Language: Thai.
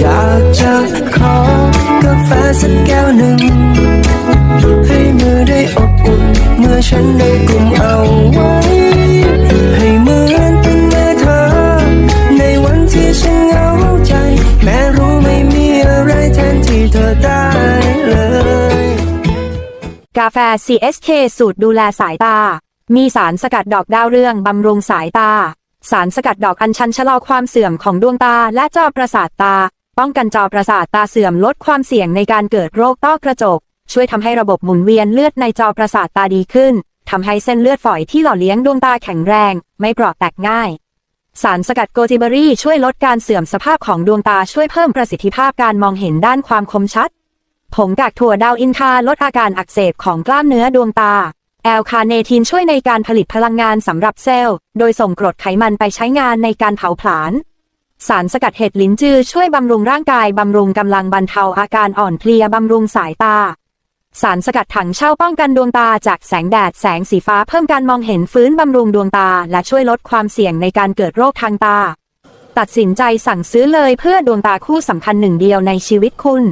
อยากจะขอกาแฟสักแก้วหนึ่ง ให้มือได้อบอุ่นเมื่อฉันได้กลุ่มเอาไว้ ให้เหมือนเป็นแม่เธอ ในวันที่ฉันเหงาใจ แม้รู้ไม่มีอะไรแทนที่เธอได้เลย กาแฟ CSK สูตรดูแลสายตา มีสารสกัดดอกดาวเรืองบำรุงสายตา สารสกัดดอกอัญชันชะลอความเสื่อมของดวงตาและจอประสาทตา ป้องกันจอประสาทตาเสื่อมลดความเสี่ยงในการเกิดโรคต้อกระจก ช่วยทำให้ระบบหมุนเวียนเลือดในจอประสาทตาดีขึ้นทำให้เส้นเลือดฝอยที่หล่อเลี้ยงดวงตาแข็งแรง ไม่เปราะแตกง่าย สารสกัดโกจิเบอรี่ช่วยลดการเสื่อมสภาพของดวงตาช่วยเพิ่มประสิทธิภาพการมองเห็นด้านความคมชัด ผงกากถั่วดาวอินคาลดอาการอักเสบของกล้ามเนื้อดวงตาแอลคาเนทีนช่วยในการผลิตพลังงานสำหรับเซลล์ โดยส่งกรดไขมันไปใช้งานในการเผาผลาญ สารสกัดเห็ดลิ้นจือช่วยบำรุงร่างกาย บำรุงกำลังบรรเทาอาการอ่อนเพลีย บำรุงสายตา สารสกัดถังเช่าป้องกันดวงตาจากแสงแดดแสงสีฟ้าเพิ่มการมองเห็นฟื้นบำรุงดวงตา และช่วยลดความเสี่ยงในการเกิดโรคทางตา ตัดสินใจสั่งซื้อเลยเพื่อดวงตาคู่สำคัญหนึ่งเดียวในชีวิตคุณ